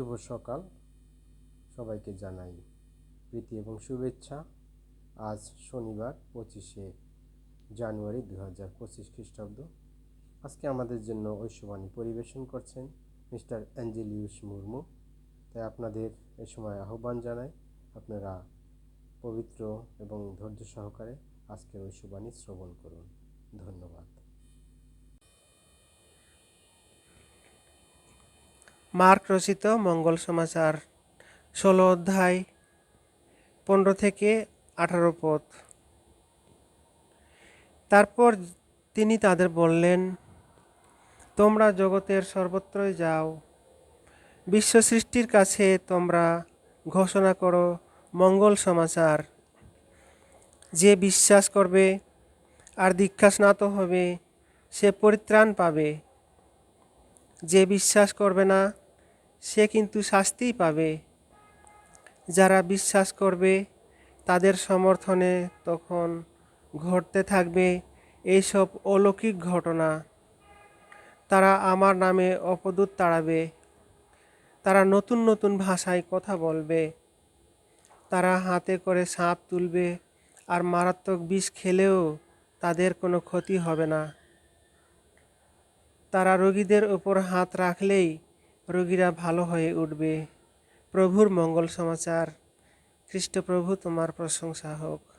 শুভ সকাল। সবাইকে জানাই প্রীতি এবং শুভেচ্ছা। আজ শনিবার পঁচিশে জানুয়ারি দু হাজার পঁচিশ খ্রিস্টাব্দ। আজকে আমাদের জন্য ঐশ্ববাণী পরিবেশন করছেন মিস্টার অ্যাঞ্জেলিউস মুর্মু। তাই আপনাদের এ সময় আহ্বান জানাই, আপনারা পবিত্র এবং ধৈর্য সহকারে আজকের ঐশ্ববাণী শ্রবণ করুন। ধন্যবাদ। মার্ক রচিত মঙ্গল সমাচার, ষোলো অধ্যায়, পনেরো থেকে আঠারো পদ। তারপর তিনি তাদের বললেন, তোমরা জগতের সর্বত্রই যাও। বিশ্ব সৃষ্টির কাছে তোমরা ঘোষণা করো মঙ্গল সমাচার। যে বিশ্বাস করবে আর দীক্ষা স্নাত হবে, সে পরিত্রাণ পাবে। যে বিশ্বাস করবে না সে কিন্তু শাস্তিই পাবে। যারা বিশ্বাস করবে, তাদের সমর্থনে তখন ঘটতে থাকবে এইসব অলৌকিক ঘটনা। তারা আমার নামে অপদূত তাড়াবে। তারা নতুন নতুন ভাষায় কথা বলবে। তারা হাতে করে সাপ তুলবে আর মারাত্মক বিষ খেলেও তাদের কোনো ক্ষতি হবে না। তারা রোগীদের ওপর হাত রাখলেই রোগীরা ভালো হয়ে উঠবে। প্রভুর মঙ্গল সমাচার। খ্রিস্টপ্রভু তোমার প্রশংসা হোক।